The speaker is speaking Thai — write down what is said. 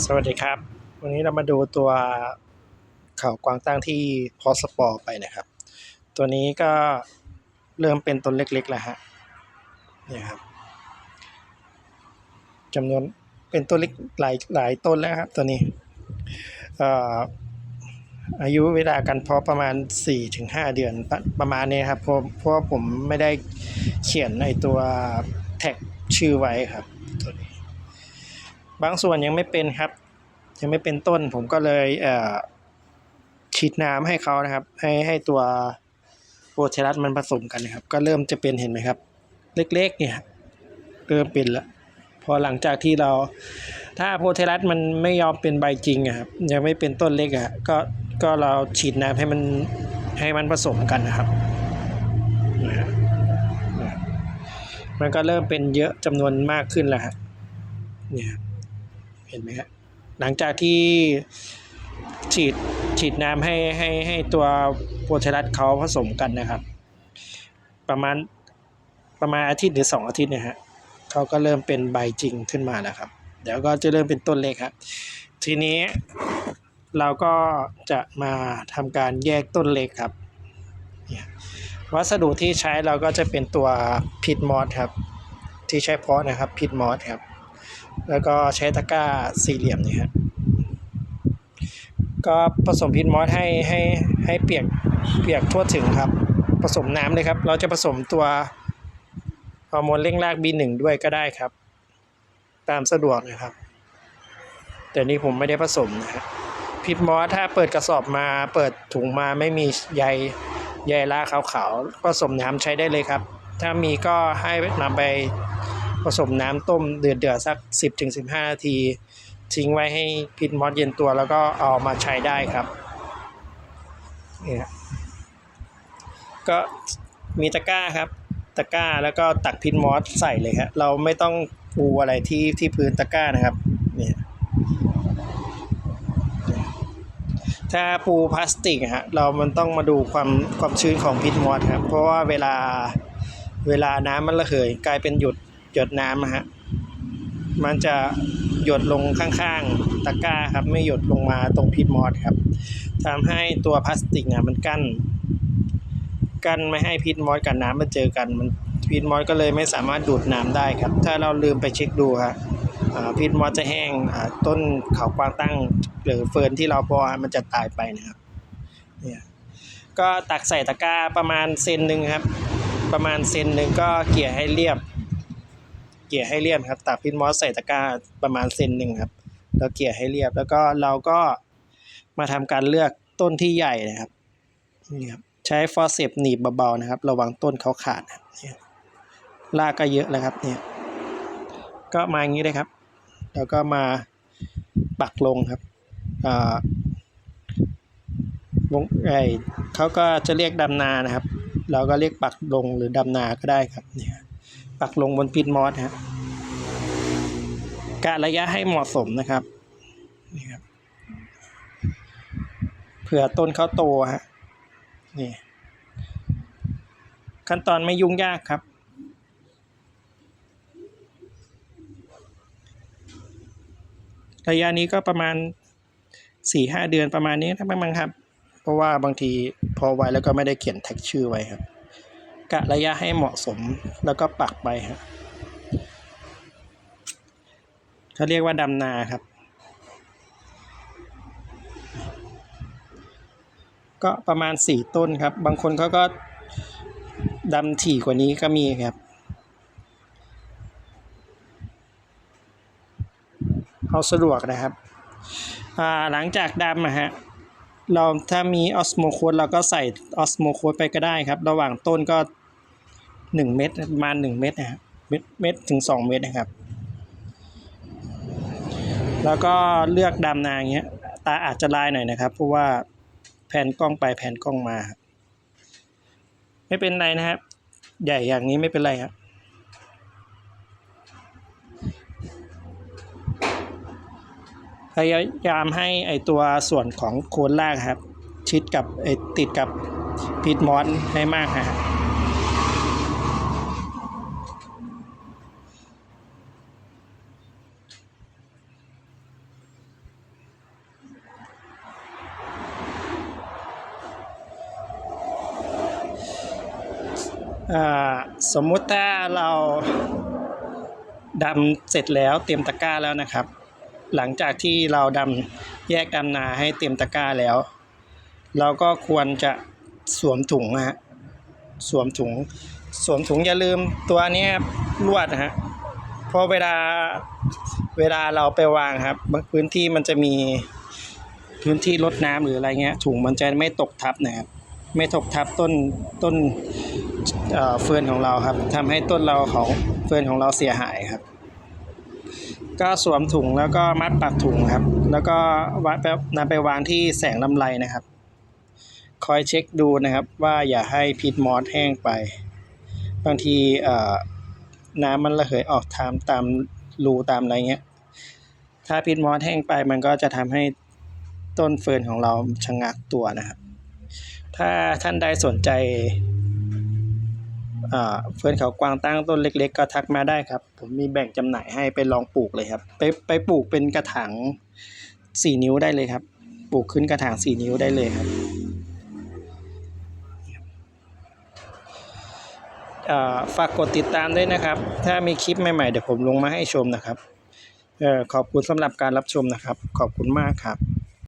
สวัสดีครับ วันนี้เรามาดูตัวเขากวางตั้งที่พอสปอร์ไปนะครับ ตัวนี้ก็เริ่มเป็นต้นเล็กๆแล้วฮะนี่ครับจำนวนเป็นต้นเล็กหลายหลายต้นแล้วครับตัวนี้ออายุเวลาการเพาะประมาณ 4-5 เดือนประประมาณนี้ครับเพราะเพราะผมไม่ได้เขียนในตัวแท็กชื่อไว้ครับ บางส่วนยังไม่เป็นครับ ยังไม่เป็นต้นผมก็เลยเฉีดน้ำให้เขานะครับ ให้ให้ตัวโปรเทรัสมันผสมกันนะครับ ก็เริ่มจะเป็นเห็นไหมครับ เล็กๆเนี่ยเริ่มเป็นแล้วพอหลังจากที่เราถ้าโพเทรัสมันไม่ยอมเป็นใบจริงอะครับยังไม่เป็นต้นเล็กอะก็ก็เราฉีดน้ำให้มันให้มันผสมกันนะครับ มันก็เริ่มเป็นเยอะจำนวนมากขึ้นแล้วฮะเนี่ย เห็นไหมครับหลังจากที่ฉีดฉีดน้ำให้ให้ให้ตัวโพเทรัสเขาผสมกันนะครับ ประมาณประมาณอาทิตย์หรือสองอาทิตย์นะฮะเขาก็เริ่มเป็นใบจริงขึ้นมาแล้วครับ เดี๋ยวก็จะเริ่มเป็นต้นเล็กครับทีนี้เราก็จะมาทำการแยกต้นเล็กครับวัสดุที่ใช้เราก็จะเป็นตัวพิดมอสครับ ที่ใช้เพาะนะครับพิดมอสครับ แล้วก็ใช้ตะกร้าสี่เหลี่ยมนี่ครับก็ผสมพิษมอสให้ให้ให้เปียกเปียกทั่วถึงครับ ผสมน้ำเลยครับ เราจะผสมตัวฮอร์โมนเร่งราก B1 ด้วยก็ได้ครับ ตามสะดวกนะครับ แต่นี้ผมไม่ได้ผสมนะครับพิษมอสถ้าเปิดกระสอบมาเปิดถุงมาไม่มีใยใยลาขาวๆผสมน้ำใช้ได้เลยครับ ถ้ามีก็ให้นำไป ผสมน้ำต้มเดือดเดือดสัก 10-15 นาที ทิ้งไว้ให้พิษมอสเย็นตัวแล้วก็เอามาใช้ได้ครับเนี่ยก็มีตะกร้าครับ ตะกร้าแล้วก็ตักพิษมอสใส่เลยครับเราไม่ต้องปูอะไรที่ที่พื้นตะกร้านะครับเนี่ยถ้าปูพลาสติกฮะเรามันต้องมาดูความความชื้นของพิษมอสครับเพราะว่าเวลาเวลาน้ำมันระเหยกลายเป็นหยุด หยดน้ำอะฮะมันจะหยดลงข้างๆตะกร้าครับ ไม่หยดลงมาตรงพีทมอสครับทำให้ตัวพลาสติกเนี่ยมันกั้น กั้นไม่ให้พีทมอสกับน้ำมาเจอกันมันพีทมอสก็เลยไม่สามารถดูดน้ำได้ครับ ถ้าเราลืมไปเช็คดูครับพีทมอสจะแห้งต้นเขากวางตั้งหรือเฟิร์นที่เราเพอมันจะตายไปนะครับเนี่ยก็ตักใส่ตะกร้าประมาณเซนหนึ่งครับ ประมาณเซนหนึ่งก็เกี่ยให้เรียบ เกี่ยให้เรียบครับตักพินมอสใส่ตะกร้าประมาณเซนหนึ่งครับแล้วเกี่ยให้เรียบ แล้วก็เราก็มาทำการเลือกต้นที่ใหญ่นะครับนี่ครับใช้ฟอสเซปหนีบเบาๆนะครับ ระวังต้นเขาขาดนะครับเนี่ยรากก็เยอะแล้วครับเนี่ยก็มาอย่างนี้เลยครับ แล้วก็มาปักลงครับอ่าวงไอเขาก็จะเรียกดำนานะครับ เราก็เรียกปักลงหรือดำนาก็ได้ครับเนี่ย ปักลงบนพินมอสฮะกะรระยะให้เหมาะสมนะครับนี่ครับเผื่อต้นเขาโตฮะนี่ขั้นตอนไม่ยุ่งยากครับ ระยะนี้ก็ประมาณสี่ห้าเดือนประมาณนี้นะมั้งครับ เพราะว่าบางทีพอไว้แล้วก็ไม่ได้เขียนแท็กชื่อไว้ครับ กะระยะให้เหมาะสมแล้วก็ปักไปครับเขาเรียกว่าดำนาครับ ก็ประมาณสี่ต้นครับ บางคนเขาก็ดำถี่กว่านี้ก็มีครับ เอาสะดวกนะครับหลังจากดำอะฮะเราถ้ามีออสโมโคดเราก็ใส่ออสโมโคดไปก็ได้ครับ ระหว่างต้นก็ หนึ่งเม็ดประมาณหนึ่งเม็ดนะครับเม็ดเม็ดถึงสองเม็ดนะครับ แล้วก็เลือกดำนาอย่างเงี้ยตาอาจจะลายหน่อยนะครับ เพราะว่าแผ่นกล้องไปแผ่นกล้องมา ไม่เป็นไรนะครับ ใหญ่อย่างนี้ไม่เป็นไรครับพยายามให้ไอตัวส่วนของโคนรากครับ ชิดกับไอติดกับพีทมอสให้มากฮะอ่ สมมุติถ้าเราดำเสร็จแล้วเตรียมตะกร้าแล้วนะครับ หลังจากที่เราดำแยกดำนาให้เตรียมตะกร้าแล้ว เราก็ควรจะสวมถุงนะฮะสวมถุง สวมถุงอย่าลืมตัวนี้ลวดนะฮะเพราะเวลาเวลาเราไปวางครับบางพื้นที่มันจะมีพื้นที่รดน้ำหรืออะไรเงี้ยถุงมันจะไม่ตกทับนะครับไม่ตกทับต้นต้น เฟื่อนของเราครับทำให้ต้นเราของเฟื่อนของเราเสียหายครับ ก็สวมถุงแล้วก็มัดปากถุงครับ แล้วก็วัดแบบนำไปวางที่แสงลำไรนะครับ คอยเช็คดูนะครับ ว่าอย่าให้พิษมอสแห้งไป บางทีน้ำมันระเหยออกตามตามรูตามอะไรเงี้ย ถ้าพิษมอสแห้งไปมันก็จะทำให้ต้นเฟิร์นของเราชะงักตัวนะครับ ถ้าท่านใดสนใจ เฟิร์นเขากวางตั้งต้นเล็ก ๆ ก็ทักมาได้ครับ ผมมีแบ่งจำหน่ายให้ไปลองปลูกเลยครับ ไปไปปลูกเป็นกระถางสี่นิ้วได้เลยครับ ปลูกขึ้นกระถางสี่นิ้วได้เลยครับฝากกดติดตามด้วยนะครับ ถ้ามีคลิปใหม่ๆ เดี๋ยวผมลงมาให้ชมนะครับออขอบคุณสำหรับการรับชมนะครับ ขอบคุณมากครับ